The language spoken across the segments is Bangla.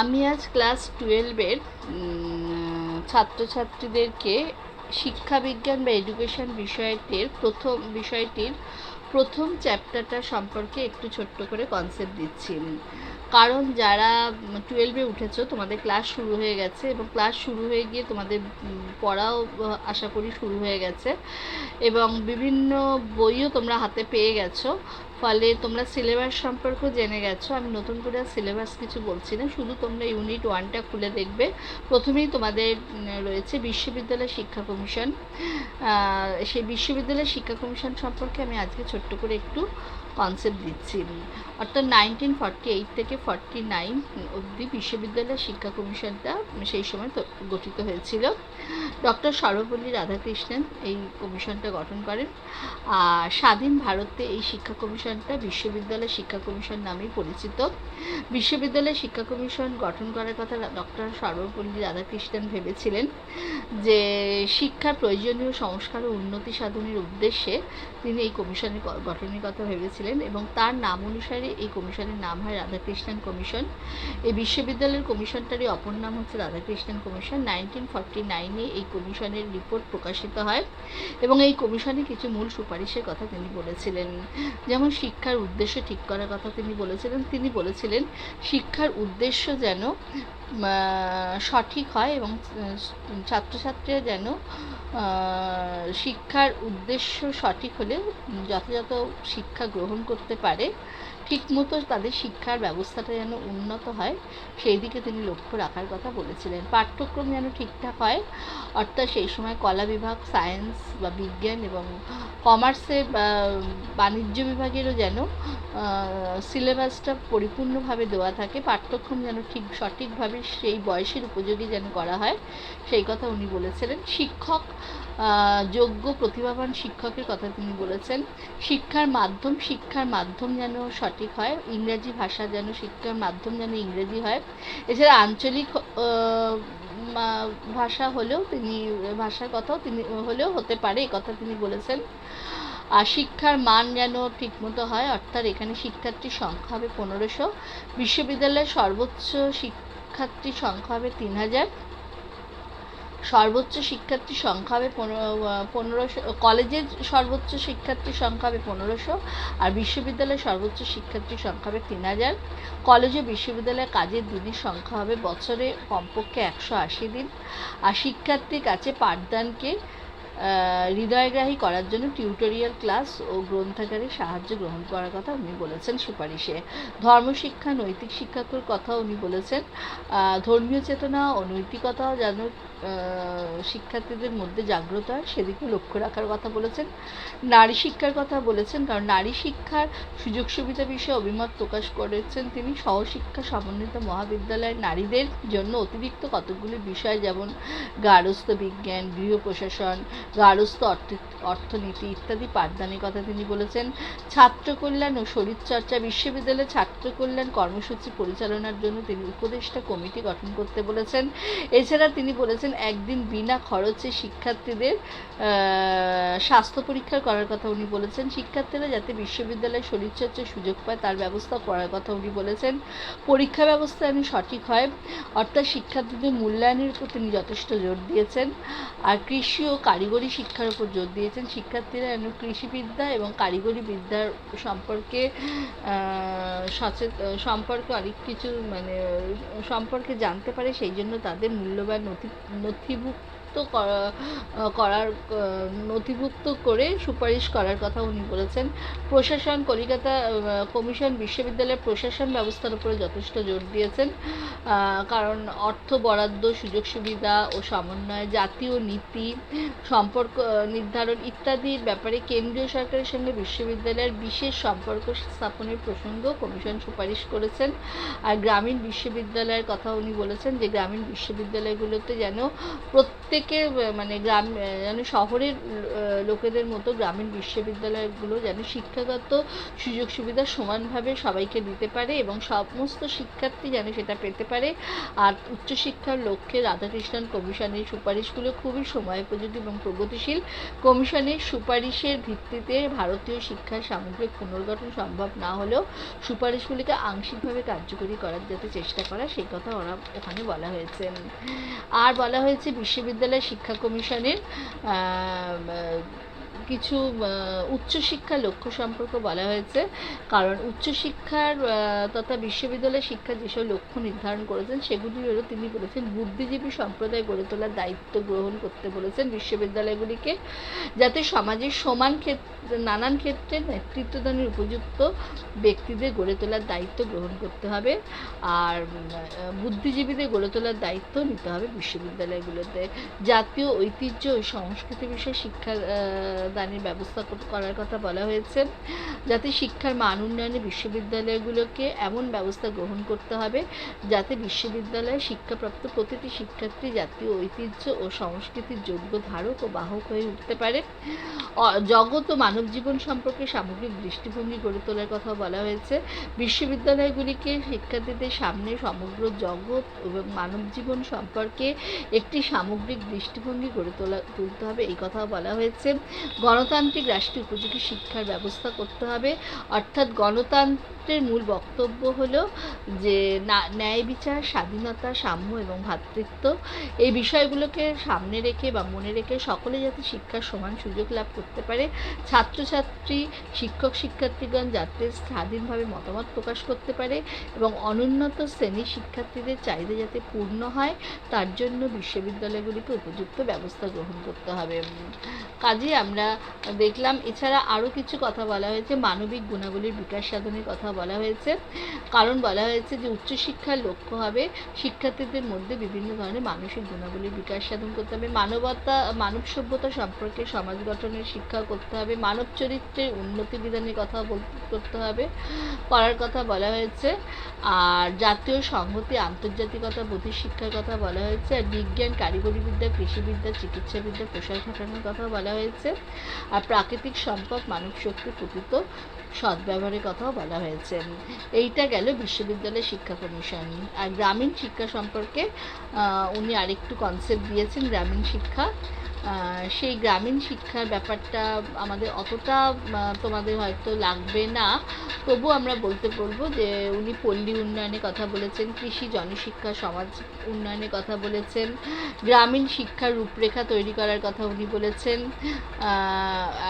আমি আজ ক্লাস টুয়েলভের ছাত্রছাত্রীদেরকে শিক্ষাবিজ্ঞান বা এডুকেশন বিষয়টির প্রথম বিষয়টির প্রথম চ্যাপ্টারটা সম্পর্কে একটু ছোট্ট করে কনসেপ্ট দিচ্ছি। কারণ যারা টুয়েলভে উঠেছো, তোমাদের ক্লাস শুরু হয়ে গেছে এবং ক্লাস শুরু হয়ে গিয়ে তোমাদের পড়াও আশা করি শুরু হয়ে গেছে এবং বিভিন্ন বইও তোমরা হাতে পেয়ে গেছো। ফলে তোমরা সিলেবাস সম্পর্কেও জেনে গেছো। আমি নতুন করে সিলেবাস কিছু বলছি না, শুধু তোমরা ইউনিট ওয়ানটা খুলে দেখবে। প্রথমেই তোমাদের রয়েছে বিশ্ববিদ্যালয় শিক্ষা কমিশন। সেই বিশ্ববিদ্যালয় শিক্ষা কমিশন সম্পর্কে আমি আজকে ছোট্ট করে একটু কনসেপ্ট দিচ্ছি। অর্থাৎ নাইনটিন ফর্টি এইট থেকে ফর্টি নাইন অবধি বিশ্ববিদ্যালয় শিক্ষা কমিশনটা সেই সময় গঠিত হয়েছিল। ডক্টর সর্বপল্লী রাধাকৃষ্ণন এই কমিশনটা গঠন করেন। আর স্বাধীন ভারতে এই শিক্ষা কমিশনটা বিশ্ববিদ্যালয় শিক্ষা কমিশন নামেই পরিচিত। বিশ্ববিদ্যালয় শিক্ষা কমিশন গঠন করার কথা ডক্টর সর্বপল্লী রাধাকৃষ্ণন ভেবেছিলেন যে শিক্ষার প্রয়োজনীয় সংস্কার ও উন্নতি সাধনের উদ্দেশ্যে তিনি এই কমিশনের গঠনের কথা ভেবেছিলেন এবং তার নাম অনুসারে এই কমিশনের নাম হয় রাধাকৃষ্ণন কমিশন। এই বিশ্ববিদ্যালয়ের কমিশনটারই অপর নাম হচ্ছে রাধাকৃষ্ণন কমিশন। নাইনটিন ফর্টি নাইনে এই কমিশনের রিপোর্ট প্রকাশিত হয় এবং এই কমিশনে কিছু মূল সুপারিশের কথা তিনি বলেছিলেন। যেমন শিক্ষার উদ্দেশ্য ঠিক করার কথা তিনি বলেছিলেন। তিনি বলেছিলেন, শিক্ষার উদ্দেশ্য যেন সঠিক হয় এবং ছাত্রছাত্রীরা যেন শিক্ষার উদ্দেশ্য সঠিক হলে যথাযথ শিক্ষা গ্রহণ করতে পারে। ঠিকমতো তাদের শিক্ষার ব্যবস্থাটা যেন উন্নত হয় সেই দিকে তিনি লক্ষ্য রাখার কথা বলেছিলেন। পাঠ্যক্রম যেন ঠিকঠাক হয়, অর্থাৎ সেই সময় কলা বিভাগ, সায়েন্স বা বিজ্ঞান এবং কমার্সের বা বাণিজ্য বিভাগেরও যেন সিলেবাসটা পরিপূর্ণভাবে দেওয়া থাকে, পাঠ্যক্রম যেন ঠিক সঠিকভাবে সেই বয়সের উপযোগী যেন করা হয়, সেই কথা উনি বলেছিলেন। শিক্ষক যোগ্য প্রতিভাবান শিক্ষকের কথা তিনি বলেছেন। শিক্ষার মাধ্যম শিক্ষার মাধ্যম যেন সঠিক হয়, ইংরেজি ভাষা যেন শিক্ষার মাধ্যম যেন ইংরেজি হয়। এছাড়া আঞ্চলিক ভাষা হলেও তিনি, ভাষার কথাও তিনি, হলেও হতে পারে, এই কথা তিনি বলেছেন। আর শিক্ষার মান যেন ঠিকমতো হয়, অর্থাৎ এখানে শিক্ষার্থীর সংখ্যা হবে পনেরোশো, বিশ্ববিদ্যালয়ের সর্বোচ্চ শিক্ষার্থীর সংখ্যা হবে তিন হাজার। সর্বোচ্চ শিক্ষার্থীর সংখ্যা হবে পনেরোশো, কলেজের সর্বোচ্চ শিক্ষার্থীর সংখ্যা হবে পনেরোশো আর বিশ্ববিদ্যালয়ের সর্বোচ্চ শিক্ষার্থীর সংখ্যা হবে তিন হাজার। কলেজ ও বিশ্ববিদ্যালয়ের কাজের দিনের সংখ্যা হবে বছরে কমপক্ষে একশো আশি দিন। আর শিক্ষার্থীর কাছে পাঠদানকে হৃদয়গ্রাহী করার জন্য টিউটোরিয়াল ক্লাস ও গ্রন্থাগারের সাহায্য গ্রহণ করার কথা উনি বলেছেন সুপারিশে। ধর্মশিক্ষা নৈতিক শিক্ষার কথা উনি বলেছেন। ধর্মীয় চেতনা ও নৈতিকতাও যেন শিক্ষার্থীদের মধ্যে জাগ্রত হয়, সেদিকে লক্ষ্য রাখার কথা বলেছেন। নারী শিক্ষার কথা বলেছেন, কারণ নারী শিক্ষার সুযোগ সুবিধা বিষয়ে অভিমত প্রকাশ করেছেন তিনি। সহশিক্ষা সমন্বিত মহাবিদ্যালয়ের নারীদের জন্য অতিরিক্ত কতগুলি বিষয়, যেমন গার্হস্থ্য বিজ্ঞান গৃহ প্রশাসন গার্হস্থ্য অর্থ- অর্থনীতি ইত্যাদি পাঠদানের কথা তিনি বলেছেন। ছাত্র কল্যাণ ও শরীরচর্চা বিশ্ববিদ্যালয়ে ছাত্র কল্যাণ কর্মসূচি পরিচালনার জন্য তিনি উপদেষ্টা কমিটি গঠন করতে বলেছেন। এছাড়া তিনি বলেছেন একদিন বিনা খরচে শিক্ষার্থীদের স্বাস্থ্য পরীক্ষা করার কথা উনি বলেছেন। শিক্ষার্থীরা যাতে বিশ্ববিদ্যালয়ে শরীরচর্চার সুযোগ পায় তার ব্যবস্থা করার কথা উনি বলেছেন। পরীক্ষা ব্যবস্থা যেন সঠিক হয় অর্থাৎ শিক্ষার্থীদের মূল্যায়নের উপর তিনি যথেষ্ট জোর দিয়েছেন। আর কৃষি ও কারিগরি শিক্ষার উপর জোর দিয়েছেন। শিক্ষার্থীরা যেন কৃষিবিদ্যা এবং কারিগরি বিদ্যার সম্পর্কে আহ, সচেত সম্পর্কে অনেক কিছু মানে সম্পর্কে জানতে পারে সেই জন্য তাদের মূল্যবান নথি નોંધભુક્ત নথিভুক্ত করার নথিভুক্ত করে সুপারিশ করার কথা উনি বলেছেন। প্রশাসন, কলিকাতা কমিশন, বিশ্ববিদ্যালয়ের প্রশাসন ব্যবস্থার উপরে যথেষ্ট জোর দিয়েছেন। কারণ অর্থ বরাদ্দ, সুযোগ সুবিধা ও সমন্বয় জাতীয় নীতি, সম্পর্ক নির্ধারণ ইত্যাদির ব্যাপারে কেন্দ্রীয় সরকারের সঙ্গে বিশ্ববিদ্যালয়ের বিশেষ সম্পর্ক স্থাপনের প্রসঙ্গ কমিশন সুপারিশ করেছেন। আর গ্রামীণ বিশ্ববিদ্যালয়ের কথা উনি বলেছেন যে, গ্রামীণ বিশ্ববিদ্যালয়গুলোতে যেন প্রত্যেক আহ, মানে গ্রাম যেন শহরের লোকেদের মতো গ্রামীণ বিশ্ববিদ্যালয়গুলো যেন শিক্ষাগত সুযোগ সুবিধা সমানভাবে সবাইকে দিতে পারে এবং সমস্ত শিক্ষার্থী যেন সেটা পেতে পারে। আর উচ্চশিক্ষার লক্ষ্যে রাধাকৃষ্ণন কমিশনের সুপারিশগুলো খুবই সময় সময়োপযোগী এবং প্রগতিশীল। কমিশনের সুপারিশের ভিত্তিতে ভারতীয় শিক্ষার সামগ্রিক পুনর্গঠন সম্ভব না হলেও সুপারিশগুলিকে আংশিকভাবে কার্যকরী করার যাতে চেষ্টা করা সেই কথা ওরা ওখানে বলা হয়েছে। আর বলা হয়েছে বিশ্ববিদ্যালয় শিক্ষা কমিশনের কিছু আহ, উচ্চশিক্ষার লক্ষ্য সম্পর্কে বলা হয়েছে। কারণ উচ্চশিক্ষার তথা বিশ্ববিদ্যালয় শিক্ষার যেসব লক্ষ্য নির্ধারণ করেছেন সেগুলি হলো তিনি বলেছেন বুদ্ধিজীবী সম্প্রদায় গড়ে তোলার দায়িত্ব গ্রহণ করতে বলেছেন বিশ্ববিদ্যালয়গুলিকে যাতে সমাজের সমান ক্ষেত্রে নানান ক্ষেত্রে নেতৃত্বদানের উপযুক্ত ব্যক্তিদের গড়ে তোলার দায়িত্ব গ্রহণ করতে হবে। আর বুদ্ধিজীবীদের গড়ে তোলার দায়িত্ব নিতে হবে বিশ্ববিদ্যালয়গুলোতে। জাতীয় ঐতিহ্য ও সংস্কৃতি বিষয়ে শিক্ষা দানের ব্যবস্থা করার কথা বলা হয়েছে। যাতে শিক্ষার মান উন্নয়নে বিশ্ববিদ্যালয়গুলোকে এমন ব্যবস্থা গ্রহণ করতে হবে, যাতে বিশ্ববিদ্যালয়ে শিক্ষাপ্রাপ্ত প্রতিটি শিক্ষার্থী জাতীয় ঐতিহ্য ও সংস্কৃতির যোগ্য ধারক ও বাহক হয়ে উঠতে পারে। জগৎ ও মানব জীবন সম্পর্কে সামগ্রিক দৃষ্টিভঙ্গি গড়ে তোলার কথা বলা হয়েছে। বিশ্ববিদ্যালয়গুলিকে শিক্ষার্থীদের সামনে সমগ্র জগৎ এবং মানব জীবন সম্পর্কে একটি সামগ্রিক দৃষ্টিভঙ্গি গড়ে তোলা তুলতে হবে, এই কথাও বলা হয়েছে। গণতান্ত্রিক রাষ্ট্রে উপযোগী শিক্ষার ব্যবস্থা করতে হবে। অর্থাৎ গণতন্ত্রের মূল বক্তব্য হলো যে ন্যায় বিচার, স্বাধীনতা, সাম্য এবং ভ্রাতৃত্ব এই বিষয়গুলোকে সামনে রেখে বা মনে রেখে সকলে যাতে শিক্ষার সমান সুযোগ লাভ করতে পারে। ছাত্রছাত্রী, শিক্ষক, শিক্ষার্থীগণ যাতে স্বাধীনভাবে মতামত প্রকাশ করতে পারে এবং অনুন্নত শ্রেণির শিক্ষার্থীদের চাহিদা যাতে পূর্ণ হয়, তার জন্য বিশ্ববিদ্যালয়গুলিকে উপযুক্ত ব্যবস্থা গ্রহণ করতে হবে। কাজে আমরা দেখলাম। এছাড়া আরও কিছু কথা বলা হয়েছে। মানবিক গুণাবলীর বিকাশ সাধনের কথা বলা হয়েছে। কারণ বলা হয়েছে যে, উচ্চশিক্ষার লক্ষ্য হবে শিক্ষার্থীদের মধ্যে বিভিন্ন ধরনের মানসিক গুণাবলীর বিকাশ সাধন করতে হবে। মানবতা, মানব সভ্যতা সম্পর্কে সমাজ গঠনের শিক্ষা করতে হবে। মানব চরিত্রের উন্নতি বিধানের কথা করতে হবে। করার কথা বলা হয়েছে। আর জাতীয় সংহতি, আন্তর্জাতিকতা বোধি শিক্ষার কথা বলা হয়েছে। আর বিজ্ঞান, কারিগরি বিদ্যা, কৃষিবিদ্যা, চিকিৎসাবিদ্যা, প্রসার ঘটানোর কথা বলা হয়েছে। আর প্রাকৃতিক সম্পদ, মানব শক্তি প্রকৃত সদ্ব্যবহারের কথাও বলা হয়েছে। এইটা গেল বিশ্ববিদ্যালয় শিক্ষা কমিশন। আর গ্রামীণ শিক্ষা সম্পর্কে উনি আরেকটু কনসেপ্ট দিয়েছেন, গ্রামীণ শিক্ষা। সেই গ্রামীণ শিক্ষার ব্যাপারটা আমাদের অতটা তোমাদের হয়তো লাগবে না। তবু আমরা বলতে বলব যে, উনি পল্লী উন্নয়নের কথা বলেছেন, কৃষি জনশিক্ষা সমাজ উন্নয়নের কথা বলেছেন, গ্রামীণ শিক্ষার রূপরেখা তৈরি করার কথা উনি বলেছেন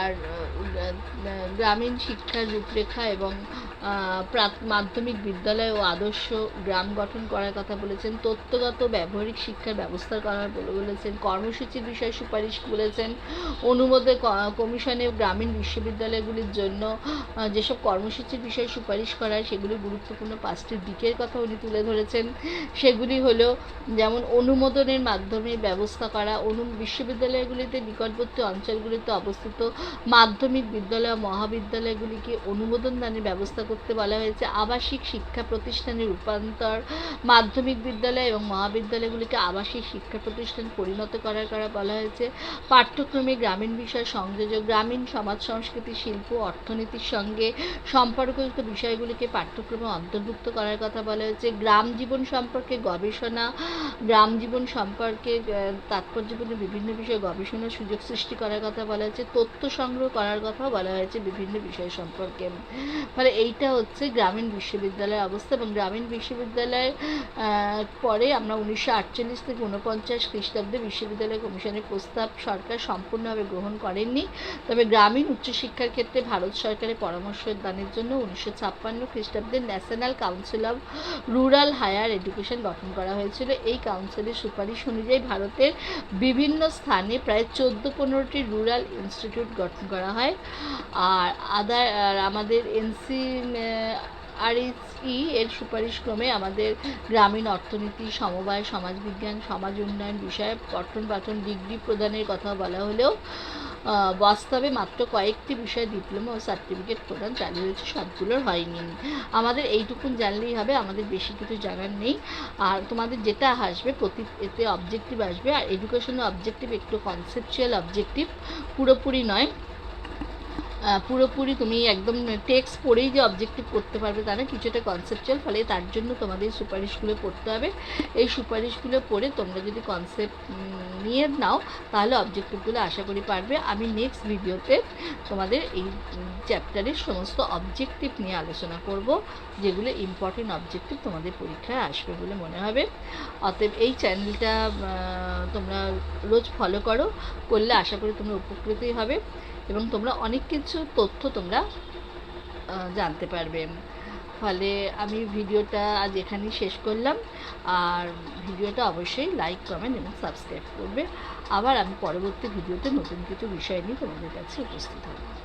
আর গ্রামীণ শিক্ষার রূপরেখা এবং মাধ্যমিক বিদ্যালয় ও আদর্শ গ্রাম গঠন করার কথা বলেছেন, তত্ত্বগত ব্যবহারিক শিক্ষার ব্যবস্থা করার বলে বলেছেন, কর্মসূচির বিষয়ে সুপারিশ বলেছেন অনুমোদে কমিশনে গ্রামীণ বিশ্ববিদ্যালয়গুলির জন্য যেসব কর্মসূচির বিষয়ে সুপারিশ করা সেগুলি গুরুত্বপূর্ণ পাঁচটি দিকের কথা উনি তুলে ধরেছেন। সেগুলি হলো, যেমন অনুমোদনের মাধ্যমে ব্যবস্থা করা, অনু, বিশ্ববিদ্যালয়গুলিতে নিকটবর্তী অঞ্চলগুলিতে অবস্থিত মাধ্যমিক বিদ্যালয় মহাবিদ্যালয়গুলিকে অনুমোদন দানের ব্যবস্থা করতে বলা হয়েছে, আবাসিক শিক্ষা প্রতিষ্ঠানে রূপান্তর, মাধ্যমিক বিদ্যালয় এবং মহাবিদ্যালয়গুলিকে আবাসিক শিক্ষা প্রতিষ্ঠান পরিণত করার করা বলা হয়েছে। পাঠ্যক্রমে গ্রামীণ বিষয় সংযোজক গ্রামীণ সমাজ সংস্কৃতি, শিল্প, অর্থনীতির সঙ্গে সম্পর্কযুক্ত বিষয়গুলিকে পাঠ্যক্রমে অন্তর্ভুক্ত করার কথা বলা হয়েছে। গ্রাম জীবন সম্পর্কে গবেষণা, গ্রাম জীবন সম্পর্কে তাৎপর্যপূর্ণ বিভিন্ন বিষয়ে গবেষণার সুযোগ সৃষ্টি করার কথা বলা হয়েছে। তথ্য সংগ্রহ করার কথাও বলা হয়েছে বিভিন্ন বিষয় সম্পর্কে। ফলে এইটা হচ্ছে গ্রামীণ বিশ্ববিদ্যালয়ের অবস্থা এবং গ্রামীণ বিশ্ববিদ্যালয়ের পরে আমরা উনিশশো আটচল্লিশ থেকে ঊনপঞ্চাশ খ্রিস্টাব্দে বিশ্ববিদ্যালয় কমিশনের প্রস্তাব সরকার সম্পূর্ণভাবে গ্রহণ করেননি। তবে গ্রামীণ উচ্চশিক্ষার ক্ষেত্রে ভারত সরকারের পরামর্শ দানের জন্য উনিশশো ছাপ্পান্ন খ্রিস্টাব্দে national council of rural higher education গঠন করা হয়েছিল। এই কাউন্সিলের সুপারিশ অনুযায়ী ভারতের বিভিন্ন স্থানে প্রায় চোদ্দ পনেরোটি রুরাল ইনস্টিটিউট গঠন করা হয়। আর আদার আমাদের এনসি আরএসই এর সুপারিশ ক্রমে আমাদের গ্রামীণ অর্থনীতি, সমবায়, সমাজবিজ্ঞান, সমাজ উন্নয়ন বিষয়ে পঠন পাঠন ডিগ্রি প্রদানের কথা বলা হলেও বাস্তবে মাত্র কয়েকটি বিষয়ে ডিপ্লোমা ও সার্টিফিকেট প্রদান চালু হয়েছে, সবগুলোর হয়নি। আমাদের এইটুকুন জানলেই হবে, আমাদের বেশি কিছু জানার নেই। আর তোমাদের যেটা আসবে, প্রতি এতে অবজেক্টিভ আসবে। আর এডুকেশনের অবজেক্টিভ একটু কনসেপচুয়াল অবজেক্টিভ পুরোপুরি নয়। পুরোপুরি তুমি একদম টেক্সট পড়েই যে অবজেক্টিভ করতে পারবে তা না, কিছুটা কনসেপচুয়াল ফলে তার জন্য তোমাদের সুপারিশগুলো পড়তে হবে। এই সুপারিশগুলো পড়ে তোমরা যদি কনসেপ্ট নিয়ে নাও, তাহলে অবজেক্টিভগুলো আশা করি পারবে। আমি নেক্সট ভিডিওতে তোমাদের এই চ্যাপ্টারের সমস্ত অবজেক্টিভ নিয়ে আলোচনা করব, যেগুলো ইম্পর্টেন্ট অবজেক্টিভ তোমাদের পরীক্ষায় আসবে বলে মনে হবে। অতএব এই চ্যানেলটা তোমরা রোজ ফলো করো, করলে আশা করি তোমরা উপকৃতই হবে। এবং তোমরা অনেক কিছু তথ্য তোমরা জানতে পারবে। ফলে আমি ভিডিওটা আজ এখানেই শেষ করলাম। আর ভিডিওটা অবশ্যই লাইক কমেন্ট এবং সাবস্ক্রাইব করবে। আবার আমি পরবর্তী ভিডিওতে নতুন কিছু বিষয় নিয়ে তোমাদের কাছে উপস্থিত হব।